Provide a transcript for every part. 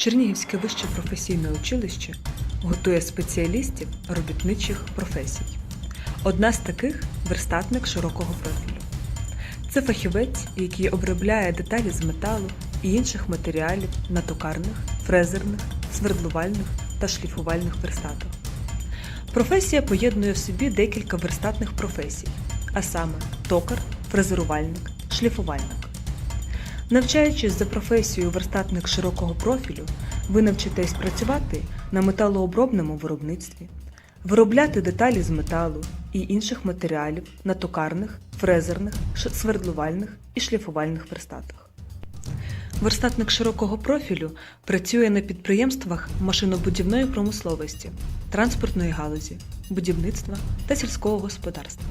Чернігівське вище професійне училище готує спеціалістів робітничих професій. Одна з таких верстатник широкого профілю. Це фахівець, який обробляє деталі з металу і інших матеріалів на токарних, фрезерних, свердлувальних та шліфувальних верстатах. Професія поєднує в собі декілька верстатних професій, а саме токар, фрезерувальник, шліфувальник. Навчаючись за професією верстатник широкого профілю, ви навчитесь працювати на металообробному виробництві, виробляти деталі з металу і інших матеріалів на токарних, фрезерних, свердлувальних і шліфувальних верстатах. Верстатник широкого профілю працює на підприємствах машинобудівної промисловості, транспортної галузі, будівництва та сільського господарства.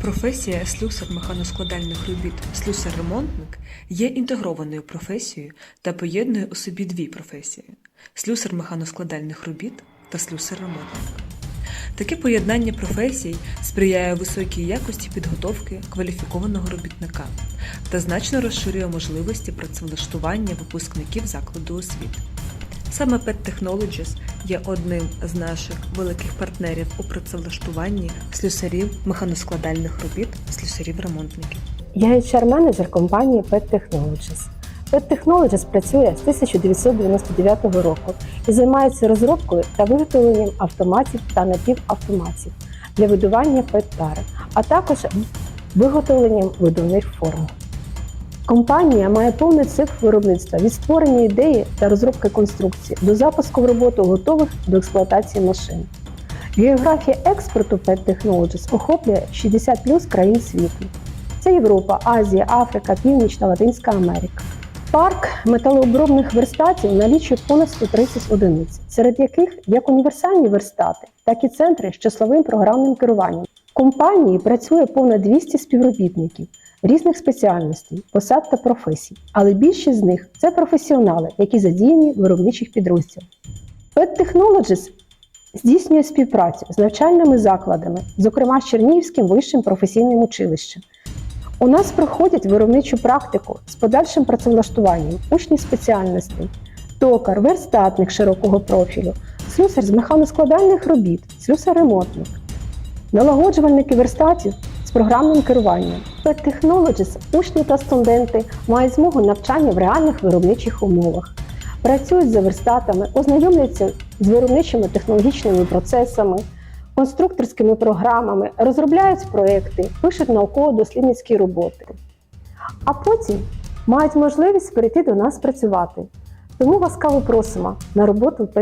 Професія слюсар механоскладальних робіт слюсар-ремонтник є інтегрованою професією та поєднує у собі дві професії слюсар механоскладальних робіт та слюсар-ремонтник. Таке поєднання професій сприяє високій якості підготовки кваліфікованого робітника та значно розширює можливості працевлаштування випускників закладу освіти. Саме Pet Technologies є одним з наших великих партнерів у працевлаштуванні слюсарів механоскладальних робіт, слюсарів-ремонтників. Я HR-менеджер компанії Pet Technologies. Pet Technologies працює з 1999 року і займається розробкою та виготовленням автоматів та напівавтоматів для видування пет-тари, а також виготовленням видувних форм. Компанія має повний цикл виробництва від створення ідеї та розробки конструкції до запуску в роботу готових до експлуатації машин. Географія експорту Pet Technologies охоплює 60 плюс країн світу. Це Європа, Азія, Африка, Північна Латинська Америка. Парк металообробних верстатів налічує понад 130 одиниць, серед яких як універсальні верстати, так і центри з числовим програмним керуванням. Компанії працює понад 200 співробітників різних спеціальностей, посад та професій, але більшість з них це професіонали, які задіяні виробничих підрозділах. Pet Technologies здійснює співпрацю з навчальними закладами, зокрема з Чернігівським вищим професійним училищем. У нас проходять виробничу практику з подальшим працевлаштуванням учнів спеціальностей, токар, верстатник широкого профілю, слюсар з механоскладальних робіт, слюсар-ремонтник, налагоджувальники верстатів з програмним керуванням. Pet Technologies учні та студенти мають змогу навчання в реальних виробничих умовах, працюють за верстатами, ознайомляться з виробничими технологічними процесами, конструкторськими програмами, розробляють проекти, пишуть науково-дослідницькі роботи. А потім мають можливість перейти до нас працювати. Тому ласкаво просимо на роботу в